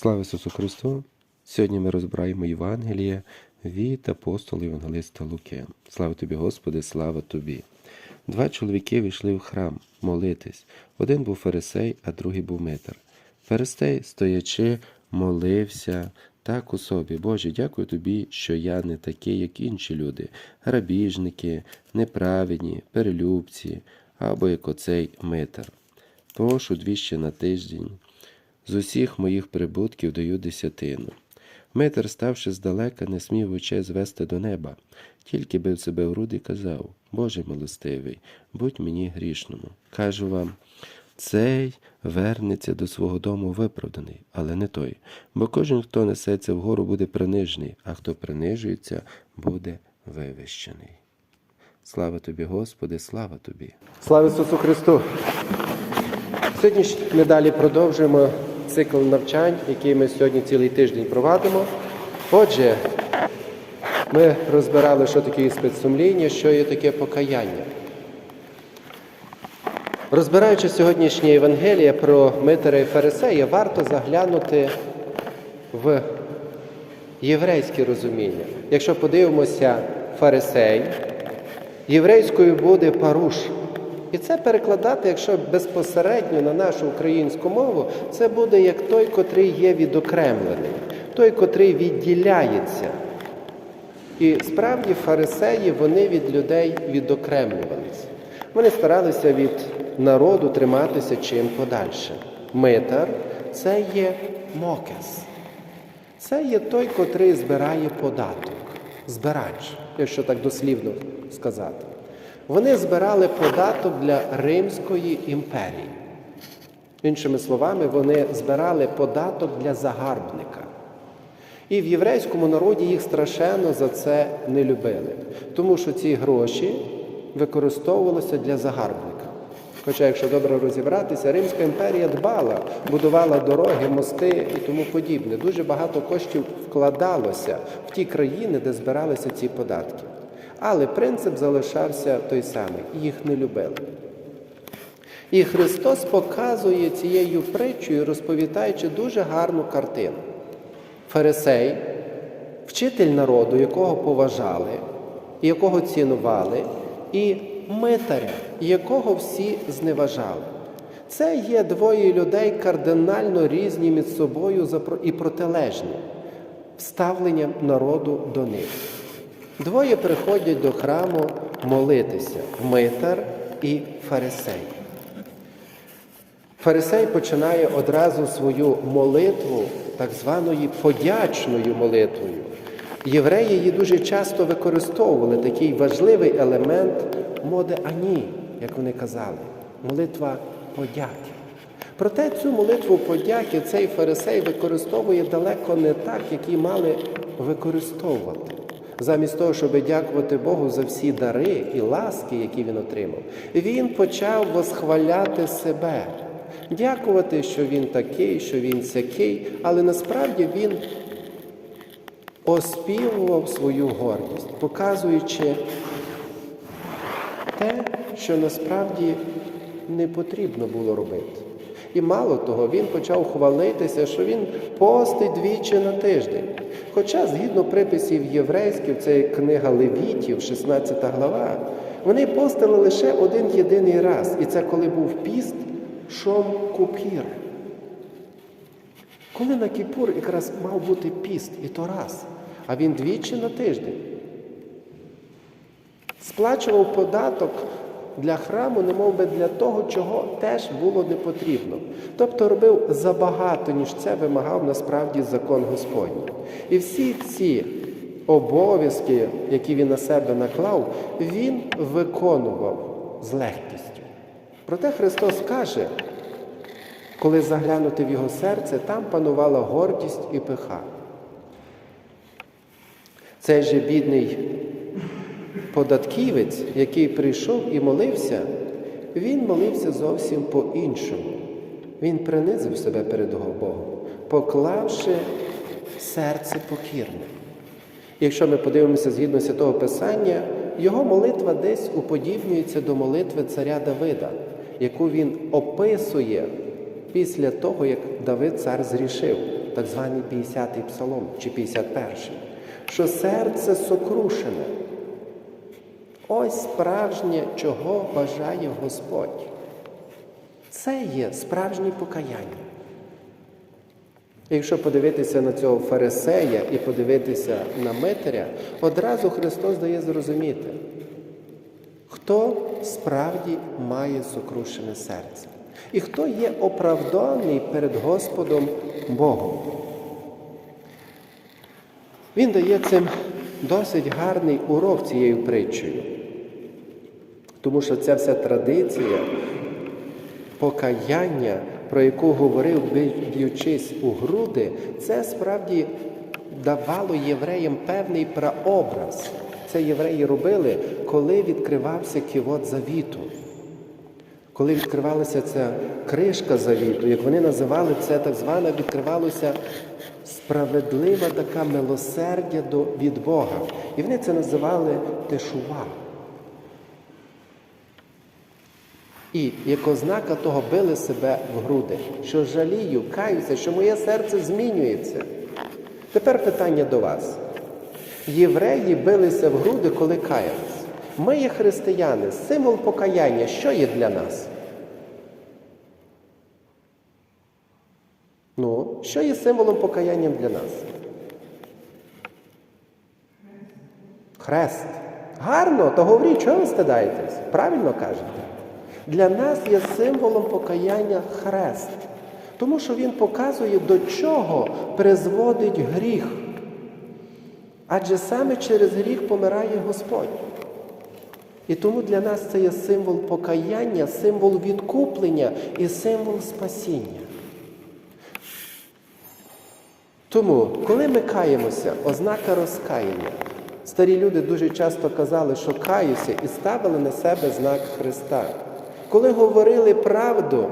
Слава Ісусу Христу! Сьогодні ми розбираємо Євангеліє від апостола Євангелиста Луки. Слава тобі, Господи, слава тобі! Два чоловіки війшли в храм молитись. Один був фарисей, а другий був митар. Фарисей, стоячи, молився так у собі. Боже, дякую тобі, що я не такий, як інші люди, грабіжники, неправедні, перелюбці, або як оцей митар. Прошу двічі на тиждень. З усіх моїх прибутків даю десятину. Митер, ставши здалека, не смів очей звести до неба, тільки бив себе в груди і казав Боже милостивий, будь мені грішному. Кажу вам, цей вернеться до свого дому виправданий, але не той. Бо кожен, хто несеться вгору, буде принижений, а хто принижується, буде вивищений. Слава тобі, Господи, слава тобі. Слава Ісусу Христу! Сьогодні ми далі продовжуємо цикл навчань, який ми сьогодні цілий тиждень провадимо. Отже, ми розбирали, що таке іспит сумління, що є таке покаяння. Розбираючи сьогоднішнє Євангеліє про Митера і Фарисея, варто заглянути в єврейське розуміння. Якщо подивимося фарисей, єврейською буде паруш. І це перекладати, якщо безпосередньо на нашу українську мову, це буде як той, котрий є відокремлений, той, котрий відділяється. І справді фарисеї вони від людей відокремлювалися. Вони старалися від народу триматися чим подальше. Митар це є мокес. Це є той, котрий збирає податок, збирач, якщо так дослівно сказати. Вони збирали податок для Римської імперії. Іншими словами, вони збирали податок для загарбника. І в єврейському народі їх страшенно за це не любили, тому що ці гроші використовувалися для загарбника. Хоча, якщо добре розібратися, Римська імперія дбала, будувала дороги, мости і тому подібне. Дуже багато коштів вкладалося в ті країни, де збиралися ці податки. Але принцип залишався той самий, їх не любили. І Христос показує цією притчею, розповідаючи дуже гарну картину. Фарисей, вчитель народу, якого поважали, якого цінували, і митаря, якого всі зневажали. Це є двоє людей кардинально різні між собою і протилежні ставленням народу до них. Двоє приходять до храму молитися митар і фарисей. Фарисей починає одразу свою молитву так званою подячною молитвою. Євреї її дуже часто використовували такий важливий елемент моди ані, як вони казали, молитва подяки. Проте цю молитву подяки цей фарисей використовує далеко не так, як і мали використовувати. Замість того, щоб дякувати Богу за всі дари і ласки, які він отримав, він почав восхваляти себе, дякувати, що він такий, що він сякий, але насправді він оспівував свою гордість, показуючи те, що насправді не потрібно було робити. І мало того, він почав хвалитися, що він постить двічі на тиждень. Хоча, згідно приписів єврейських, це книга Левітів, 16 глава, вони постили лише один єдиний раз. І це коли був піст Шом Купір. Коли на Кіпур якраз мав бути піст, і то раз, а він двічі на тиждень. Сплачував податок для храму, не би для того, чого теж було не потрібно. Тобто робив забагато, ніж це вимагав насправді закон Господній. І всі ці обов'язки, які він на себе наклав, він виконував з легкістю. Проте Христос каже, коли заглянути в його серце, там панувала гордість і пиха. Цей же бідний податківець, який прийшов і молився, він молився зовсім по-іншому. Він принизив себе перед Богом, поклавши серце покірне. Якщо ми подивимося згідно святого Писання, його молитва десь уподібнюється до молитви царя Давида, яку він описує після того, як Давид цар зрішив. так званий 50-й псалом чи 51-й, що серце сокрушене. Ось справжнє, чого бажає Господь. Це є справжнє покаяння. Якщо подивитися на цього фарисея і подивитися на Митаря, одразу Христос дає зрозуміти, хто справді має сокрушене серце, і хто є оправданий перед Господом Богом. Він дає цим досить гарний урок цією притчею, тому що ця вся традиція покаяння, про яку говорив, б'ючись у груди, це справді давало євреям певний прообраз. Це євреї робили, коли відкривався ківот завіту. Коли відкривалася ця кришка завіту, як вони називали це, так зване відкривалося справедлива така милосердя від Бога. І вони це називали тешува. І як ознака того били себе в груди, що жалію, каюся, що моє серце змінюється. Тепер питання до вас. Євреї билися в груди, коли каялись. Ми є християни, символ покаяння, що є для нас? Ну, що є символом покаяння для нас? Хрест. Гарно, то говоріть, чого ви стидаєтесь? Правильно кажете. Для нас є символом покаяння хрест, тому що він показує, до чого призводить гріх. Адже саме через гріх помирає Господь. І тому для нас це є символ покаяння, символ відкуплення і символ спасіння. Тому, коли ми каємося, ознака розкаяння. Старі люди дуже часто казали, що каюся, і ставили на себе знак Христа. Коли говорили правду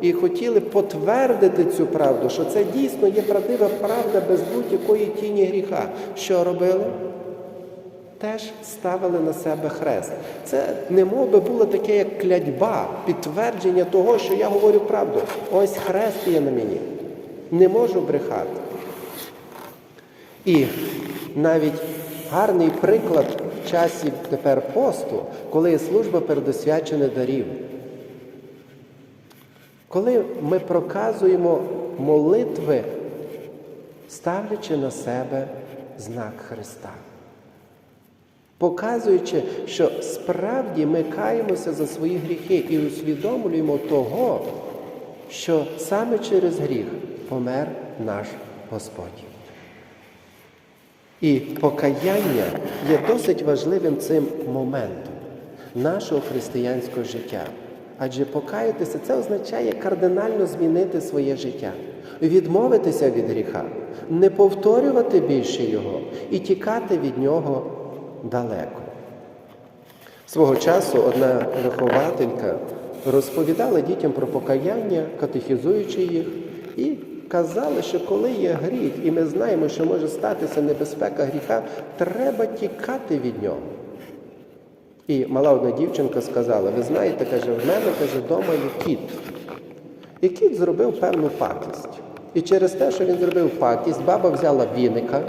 і хотіли потвердити цю правду, що це дійсно є правдива правда без будь-якої тіні гріха, що робили? Теж ставили на себе хрест. Це не мов би було таке, як клядьба, підтвердження того, що я говорю правду. Ось хрест є на мені. Не можу брехати. І навіть гарний приклад в часі тепер посту, коли є служба передосвячених дарів. Коли ми проказуємо молитви, ставлячи на себе знак Христа, показуючи, що справді ми каємося за свої гріхи і усвідомлюємо того, що саме через гріх помер наш Господь. І покаяння є досить важливим цим моментом нашого християнського життя. Адже покаятися це означає кардинально змінити своє життя, відмовитися від гріха, не повторювати більше його і тікати від нього далеко. Свого часу одна вихователька розповідала дітям про покаяння, катехізуючи їх, і казали, що коли є гріх, і ми знаємо, що може статися небезпека гріха, треба тікати від нього. І мала одна дівчинка сказала: ви знаєте, каже, в мене каже, вдома є кіт. І кіт зробив певну пакість. І через те, що він зробив пакість, баба взяла віника,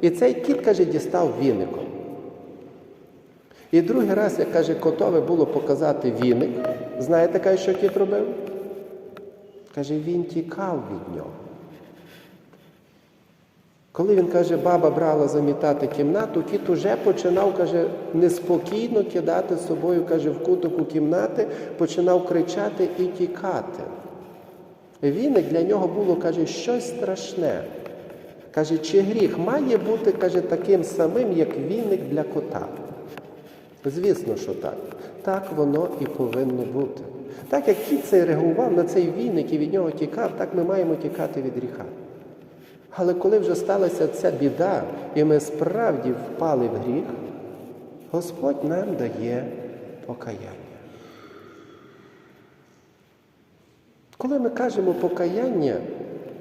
і цей кіт, каже, дістав віником. І другий раз, як каже, котове було показати віник, знаєте, каже, що кіт робив? Каже, він тікав від нього. Коли він каже, баба брала замітати кімнату, кіт уже починав, каже, неспокійно кидати з собою, каже, в кутику кімнати, починав кричати і тікати. Віник для нього було, каже, щось страшне. Каже, чи гріх має бути, каже, таким самим, як віник для кота? Звісно, що так. Так воно і повинно бути. Так як кіт цей реагував на цей віник і від нього тікав, так ми маємо тікати від гріха. Але коли вже сталася ця біда, і ми справді впали в гріх, Господь нам дає покаяння. Коли ми кажемо покаяння,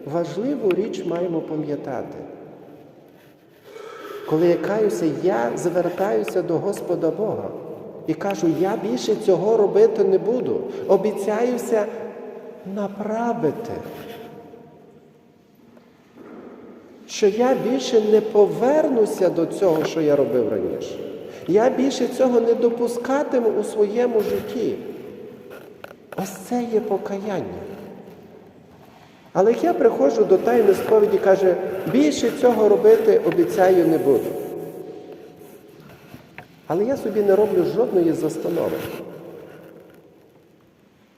важливу річ маємо пам'ятати. Коли я каюся, я звертаюся до Господа Бога і кажу, я більше цього робити не буду. Обіцяюся направити. Що я більше не повернуся до цього, що я робив раніше. Я більше цього не допускатиму у своєму житті. Ось це є покаяння. Але я приходжу до тайної сповіді, каже, більше цього робити обіцяю не буду. Але я собі не роблю жодної застанови.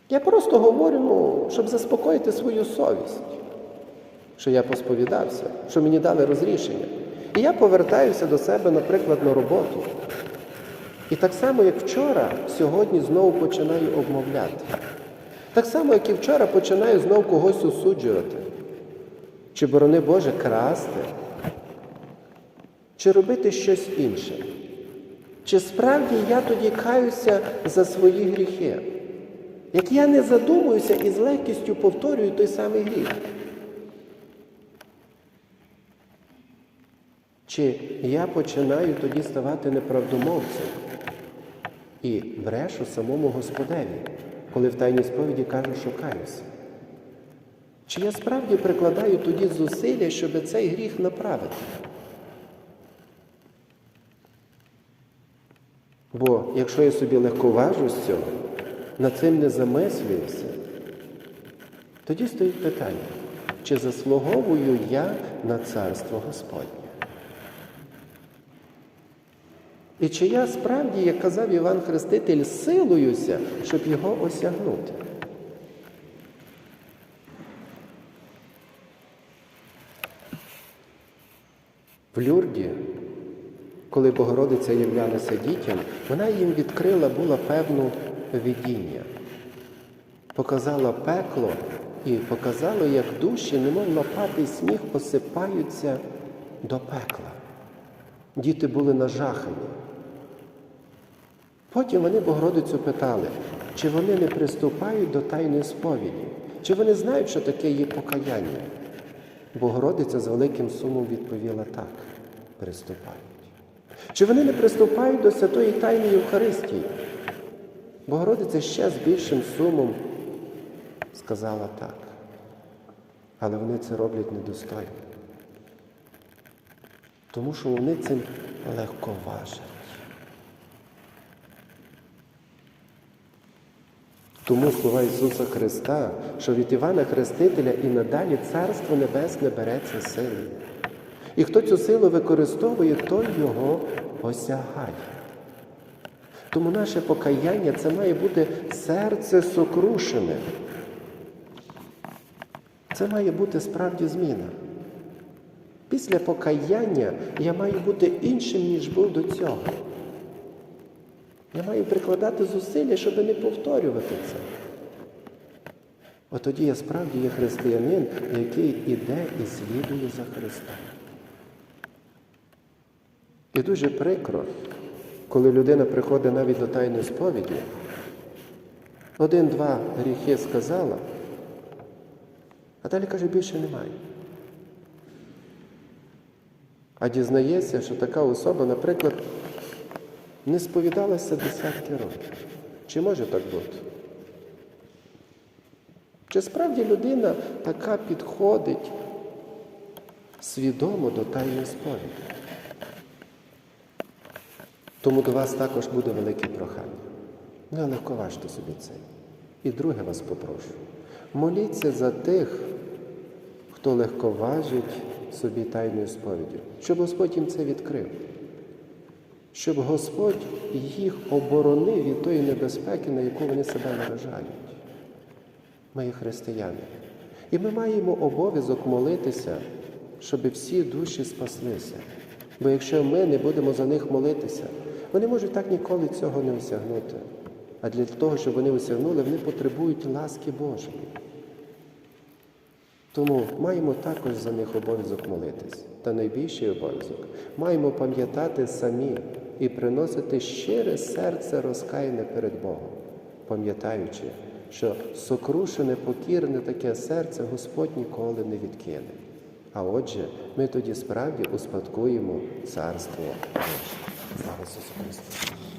Я просто говорю, ну, щоб заспокоїти свою совість, що я посповідався, що мені дали розрішення. І я повертаюся до себе, наприклад, на роботу. І так само, як вчора, сьогодні знову починаю обмовляти. Так само, як і вчора, починаю знову когось осуджувати. Чи, борони Боже, красти, чи робити щось інше. Чи справді я тоді каюся за свої гріхи? Як я не задумуюся і з легкістю повторюю той самий гріх. Чи я починаю тоді ставати неправдомовцем і брешу самому Господеві, коли в тайній сповіді кажу, що каюся? Чи я справді прикладаю тоді зусилля, щоб цей гріх направити? Бо якщо я собі легковажу з цього, над цим не замислююся, тоді стоїть питання, чи заслуговую я на царство Господнє? І чи я справді, як казав Іван Хреститель, силуюся, щоб його осягнути? В Люрді, коли Богородиця являлася дітям, вона їм відкрила була певну видіння, показала пекло і показала, як душі, немов лопатий сніг, посипаються до пекла. Діти були нажахані. Потім вони Богородицю питали, чи вони не приступають до тайної сповіді, чи вони знають, що таке є покаяння. Богородиця з великим сумом відповіла так, приступають. Чи вони не приступають до святої Тайної Євхаристії? Богородиця ще з більшим сумом сказала так. Але вони це роблять недостойно. Тому що вони цим легковажать. Тому слова Ісуса Христа, що від Івана Хрестителя і надалі Царство Небесне береться силою. І хто цю силу використовує, той його осягає. Тому наше покаяння це має бути серце сокрушене. Це має бути справді зміна. Після покаяння я маю бути іншим, ніж був до цього. Я маю прикладати зусилля, щоб не повторювати це. От тоді я справді є християнин, який іде і слідує за Христом. І дуже прикро, коли людина приходить навіть до тайної сповіді, один-два гріхи сказала, а далі каже, більше немає. А дізнається, що така особа, наприклад, не сповідалася десятки років. Чи може так бути? Чи справді людина така підходить свідомо до тайної сповіді? Тому до вас також буде велике прохання. Не легковажте собі це. І друге вас попрошу. Моліться за тих, хто легковажить собі тайною сповіддю, щоб Господь їм це відкрив щоб Господь їх оборонив від тої небезпеки, на яку вони себе наражають. Ми християни. І ми маємо обов'язок молитися, щоб всі душі спаслися. Бо якщо ми не будемо за них молитися, вони можуть так ніколи цього не осягнути. А для того, щоб вони осягнули, вони потребують ласки Божої. Тому маємо також за них обов'язок молитись. Та найбільший обов'язок маємо пам'ятати самі і приносити щире серце розкаяне перед Богом, пам'ятаючи, що сокрушене, покірне таке серце Господь ніколи не відкине. А отже, ми тоді справді успадкуємо Царство Боже. Слава Ісусу Христу!